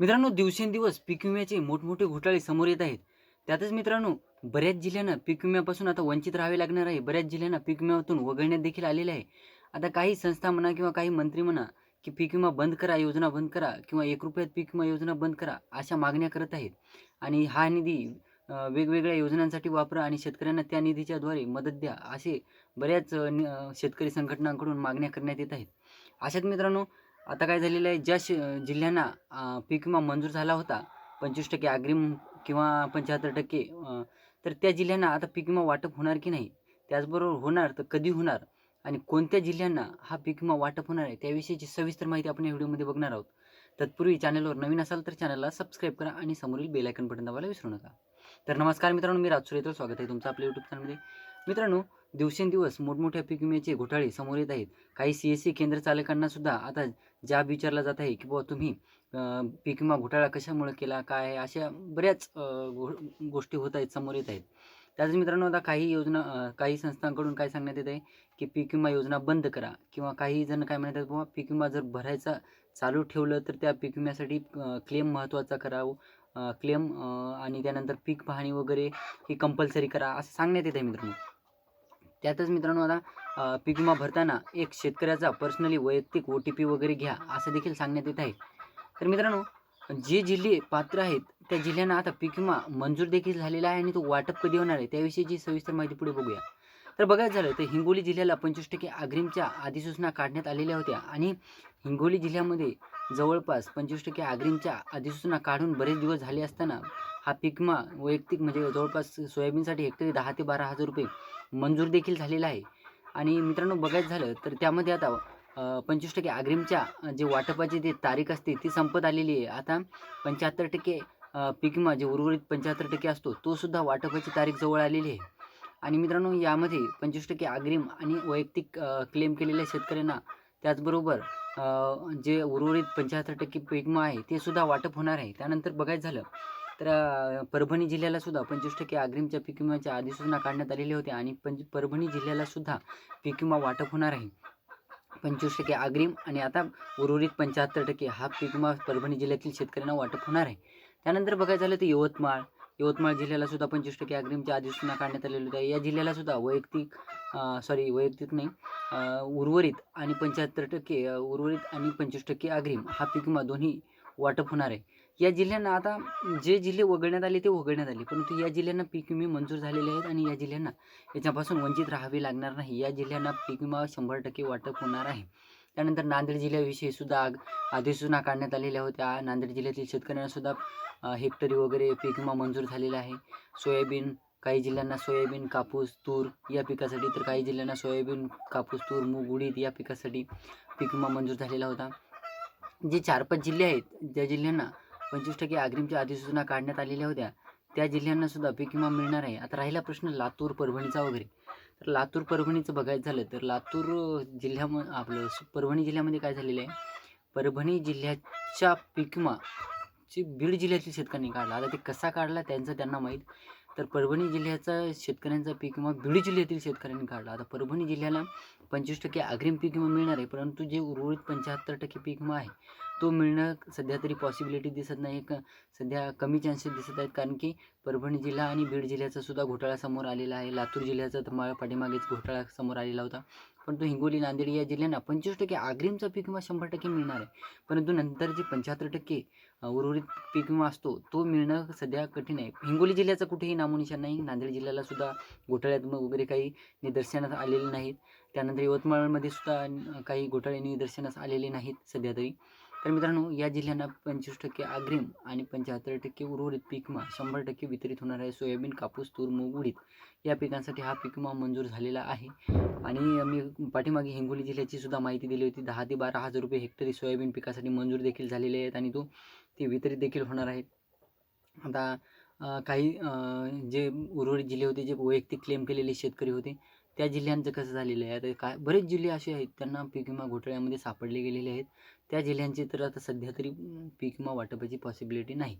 मित्रांनो दिवसेंदिवस पीक विम्याचे मोठमोठे घोटाळे समोर येत आहेत. त्यातच मित्रांनो बऱ्याच जिल्ह्यांना पीक विम्यापासून आता वंचित राहावे लागणार आहे. बऱ्याच जिल्ह्यांना पीक विम्यातून वगळण्यात देखील आलेले आहे. आता काही संस्था म्हणा किंवा काही मंत्री म्हणा की पीक विमा बंद करा योजना बंद करा किंवा एक रुपयात पीक विमा योजना बंद करा अशा मागण्या करत आहेत. आणि हा निधी वेगवेगळ्या योजनांसाठी वापरा आणि शेतकऱ्यांना त्या निधीच्याद्वारे मदत द्या असे बऱ्याच शेतकरी संघटनांकडून मागण्या करण्यात येत आहेत. अशात मित्रांनो आता काय झालेलं आहे ज्या श जिल्ह्यांना पीक विमा मंजूर झाला होता पंचवीस टक्के अग्रिम किंवा पंच्याहत्तर टक्के तर त्या जिल्ह्यांना आता पीक विमा वाटप होणार की नाही? त्याचबरोबर होणार तर कधी होणार? आणि कोणत्या जिल्ह्यांना हा पीक विमा वाटप होणार आहे? त्याविषयीची सविस्तर माहिती आपण या व्हिडिओमध्ये बघणार आहोत. तत्पूर्वी चॅनलवर नवीन असाल तर चॅनलला सबस्क्राईब करा आणि समोरील बेल आयकन बटन दाबायला विसरू नका. तर नमस्कार मित्रांनो मी राजसूर येतो. स्वागत आहे तुमचं आपल्या यूट्यूब चॅनलमध्ये मित्रांनो दिवसेंदिवस मोठमोठ्या पीक विम्याचे घोटाळे समोर येत आहेत. काही सी एस सी केंद्र चालकांना सुद्धा आता जाब विचारला जात आहे की बुवा तुम्ही अ, पीक विमा घोटाळा कशामुळे केला? काय आहे, अशा बऱ्याच गो गोष्टी होत आहेत समोर येत आहेत. त्याच मित्रांनो आता काही योजना काही संस्थांकडून काय सांगण्यात येत आहे की पीक विमा योजना बंद करा. किंवा काही जण काय म्हणतात बाबा पीक विमा जर भरायचा चालू ठेवलं तर त्या पीक विम्यासाठी क्लेम महत्त्वाचा करावं क्लेम आणि त्यानंतर पीक पाहणी वगैरे ही कंपल्सरी करा. असं सांगण्यात येत आहे मित्रांनो. त्यातच मित्रांनो आता पीक विमा भरताना एक शेतकऱ्याचा पर्सनली वैयक्तिक ओ टी पी वगैरे घ्या असं देखील सांगण्यात येत आहे. तर मित्रांनो जे जिल्हे पात्र आहेत त्या जिल्ह्यांना आता पीक विमा मंजूर देखील झालेला आहे आणि तो वाटप कधी होणार आहे त्याविषयीची सविस्तर माहिती पुढे बघूया. तर बघायचं झालं तर हिंगोली जिल्ह्याला पंचवीस टक्के अग्रिमच्या अधिसूचना काढण्यात आलेल्या होत्या आणि हिंगोली जिल्ह्यामध्ये जवळपास पंचवीस टक्के अग्रिमच्या अधिसूचना काढून बरेच दिवस झाले असताना हा पीक विमा वैयक्तिक म्हणजे जवळपास सोयाबीनसाठी हेक्टरी दहा ते बारा हजार रुपये मंजूर देखील झालेला आहे. आणि मित्रांनो बघायचं झालं तर त्यामध्ये आता पंचवीस टक्के अग्रिमच्या जे वाटपाची जी तारीख असते ती संपत आलेली आहे. आता पंच्याहत्तर टक्के पिकमा पीक विमा जे उर्वरित पंच्याहत्तर टक्के असतो तो सुद्धा वाटपाची तारीख जवळ आलेली आहे. आणि मित्रांनो यामध्ये पंचवीस टक्के अग्रिम आणि वैयक्तिक क्लेम केलेल्या शेतकऱ्यांना त्याचबरोबर जे उर्वरित पंच्याहत्तर टक्के पीक विमा आहे ते सुद्धा वाटप होणार आहे. त्यानंतर बघायचं झालं तर परभणी जिल्ह्याला सुद्धा पंचवीस टक्के अग्रिमच्या पीक विम्याच्या अधिसूचना काढण्यात आलेल्या होती आणि पंच परभणी जिल्ह्याला सुद्धा पीक विमा वाटप होणार आहे. पंचवीस टक्के अग्रिम आणि आता उर्वरित पंच्याहत्तर टक्के हा पीक विमा परभणी जिल्ह्यातील शेतकऱ्यांना वाटप होणार आहे. त्यानंतर बघायचं झालं तर यवतमाळ यवतमाळ जिल्ह्याला सुद्धा पंचवीस टक्के अग्रिमच्या अधिसूचना काढण्यात आलेली होती. या जिल्ह्याला सुद्धा वैयक्तिक सॉरी वैयक्तिक नाही उर्वरित आणि पंच्याहत्तर टक्के उर्वरित आणि पंचवीस टक्के अग्रिम हा पीक विमा दोन्ही वाटप होणार आहे. या जिल्ह्यांना आता जे जिल्हे वगळण्यात आले ते वगळण्यात आले. परंतु या जिल्ह्यांना पीक विमे मंजूर झालेले आहेत आणि या जिल्ह्यांना याच्यापासून वंचित राहावे लागणार नाही. या जिल्ह्यांना पीक विमा शंभर टक्के वाटप होणार आहे. त्यानंतर नांदेड जिल्ह्याविषयी सुद्धा आग अधिसूचना काढण्यात आलेल्या होत्या. नांदेड जिल्ह्यातील शेतकऱ्यांना सुद्धा हेक्टरी वगैरे पीक विमा मंजूर झालेला आहे. सोयाबीन काही जिल्ह्यांना सोयाबीन कापूस तूर या पिकासाठी तर काही जिल्ह्यांना सोयाबीन कापूस तूर मूग उडीद या पिकासाठी पीक विमा मंजूर झालेला होता. जे चार पाच जिल्हे आहेत ज्या जिल्ह्यांना पंचवीस टक्के अग्रिमच्या अधिसूचना काढण्यात आलेल्या होत्या. त्या जिल्ह्यांना सुद्धा पीक विमा मिळणार आहे. आता राहिला प्रश्न लातूर परभणीचा वगैरे. तर लातूर परभणीचं बघायचं झालं तर लातूर जिल्ह्याम आपलं परभणी जिल्ह्यामध्ये काय झालेलं आहे? परभणी जिल्ह्याच्या पीक विमा बीड जिल्ह्यातील शेतकऱ्यांनी काढला. आता ते कसा काढला त्यांचं त्यांना माहीत. तर परभणी जिल्ह्याचा शेतकऱ्यांचा पीक विमा बीड जिल्ह्यातील शेतकऱ्यांनी काढला. आता परभणी जिल्ह्याला पंचवीस टक्के अग्रिम पीक विमा मिळणार आहे. परंतु जे उर्वरित पंच्याहत्तर टक्के पीक विमा आहे तो मिळणं सध्या तरी पॉसिबिलिटी दिसत नाही. क सध्या कमी चान्सेस दिसत आहेत. कारण की परभणी जिल्हा आणि बीड जिल्ह्याचा सुद्धा घोटाळा समोर आलेला आहे. लातूर जिल्ह्याचा तर मा पाठीमागेच घोटाळा समोर आलेला होता. परंतु हिंगोली नांदेड या जिल्ह्यांना पंचवीस टक्के आग्रीमचा पीक विमा शंभर टक्के मिळणार आहे. परंतु नंतर जे पंच्याहत्तर टक्के उर्वरित पीक विमा असतो तो मिळणं सध्या कठीण आहे. हिंगोली जिल्ह्याचं कुठेही नामोनिशाण नाही. नांदेड जिल्ह्याला सुद्धा घोटाळ्यात मग वगैरे काही निदर्शनास आलेले नाहीत. त्यानंतर यवतमाळमध्ये सुद्धा काही घोटाळे निदर्शनास आलेले नाहीत सध्या तरी. तर मित्रांनो या जिल्ह्यांना पंचवीस टक्के अग्रिम आणि पंच्याहत्तर टक्के उर्वरित पिकमा शंभर टक्के वितरित होणार आहे सोयाबीन कापूस तूर मूग उडीद. या पिकांसाठी हा पीक विमा मंजूर झालेला आहे. आणि मी पाठीमागे हिंगोली जिल्ह्याची सुद्धा माहिती दिली होती. दहा ते बारा हजार रुपये हेक्टरी सोयाबीन पिकासाठी मंजूर देखील झालेले आहेत आणि तो ते वितरित देखील होणार आहेत. आता काही जे उर्वरित जिल्हे होते जे वैयक्तिक क्लेम केलेले शेतकरी होते त्या जिल्ह्यांचं कसं झालेलं आहे? आता काय बरेच जिल्हे असे आहेत त्यांना पीक विमा घोटाळ्यामध्ये सापडले गेलेले आहेत. त्या जिल्ह्यांची तर आता सध्या तरी अं, पीक विमा वाटपाची पॉसिबिलिटी नाही.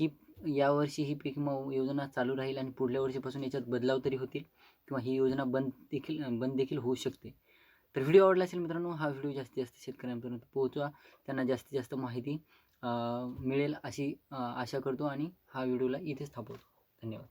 ही यावर्षी ही पीक विमा योजना चालू राहील आणि पुढल्या वर्षीपासून याच्यात बदलाव तरी होतील किंवा ही योजना बंद देखील बंद देखील होऊ शकते. तर व्हिडिओ आवडला असेल मित्रांनो हा व्हिडिओ जास्तीत जास्त शेतकऱ्यांपर्यंत पोहोचवा. त्यांना जास्तीत जास्त माहिती मिळेल अशी आशा करतो आणि हा व्हिडिओला इथेच थांबवतो. धन्यवाद.